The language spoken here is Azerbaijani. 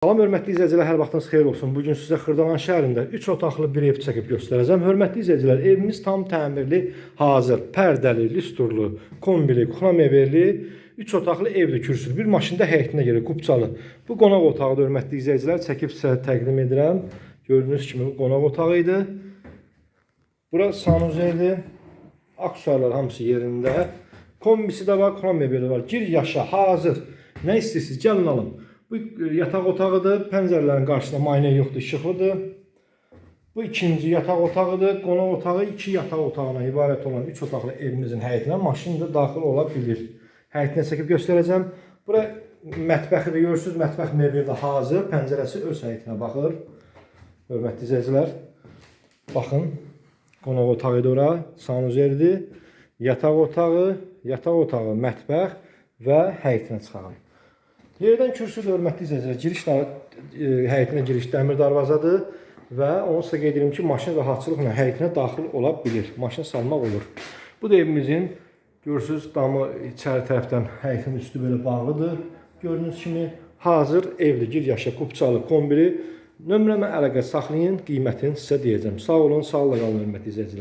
Salam hörmətli izləyicilər, hər vaxtınız xeyir olsun. Bu gün sizə Xırdalan şəhərində 3 otaqlı bir ev çəkib göstərəcəm. Hörmətli izləyicilər, evimiz tam təmirli, hazır, pərdəli, listurlu, kombili, kuxna mebelli 3 otaqlı evli kürsülü. Bir maşında həyətinə gəlir, kupçalı. Bu qonaq otağıdır hörmətli izləyicilər. Çəkib sizə təqdim edirəm. Gördüyünüz kimi bu qonaq otağı idi. Bura sanuzeydir. Aksuarlar hamısı yerində. Kombisi də var, kuxna mebeli var. Gir yaşa, hazır. Nə istəyirsiniz, gəlin alın. Bu yataq otağıdır. Pəncərələrin qarşısında maynə yoxdur, işıqlıdır. Bu ikinci yataq otağıdır. Qonaq otağı iki yataq otağına ibarət olan 3 otaqlı evimizin həyətinə maşın da daxil ola bilir. Həyətinə çəkib göstərəcəm. Bura mətbəxidir. Görürsüz, mətbəx mebeli də hazır. Pəncərəsi öz həyətinə baxır. Hörmətli izləyicilər, baxın. Qonaq otağıdır ora, sanuzerdir. Yataq otağı, yataq otağı, mətbəx və həyətinə çıxarım. Yerdən kürsüdür, hörmətli izləyicilər. Giriş e, həyətinə giriş dəmir darvazadır və onu sizə qeyd edirəm ki, maşın rahatçılıqla həyətinə daxil ola bilir. Maşın salmaq olur. Bu da evimizin görürsüz damı içəri tərəfdən həyətin üstü belə bağlıdır. Gördüyünüz kimi hazır evdir. Gir yaşa kupçalı, kombili. Nömrəmə əlaqə saxlayın, qiymətini sizə deyəcəm. Sağ olun, sağlıqla qalın hörmətli izləyicilər.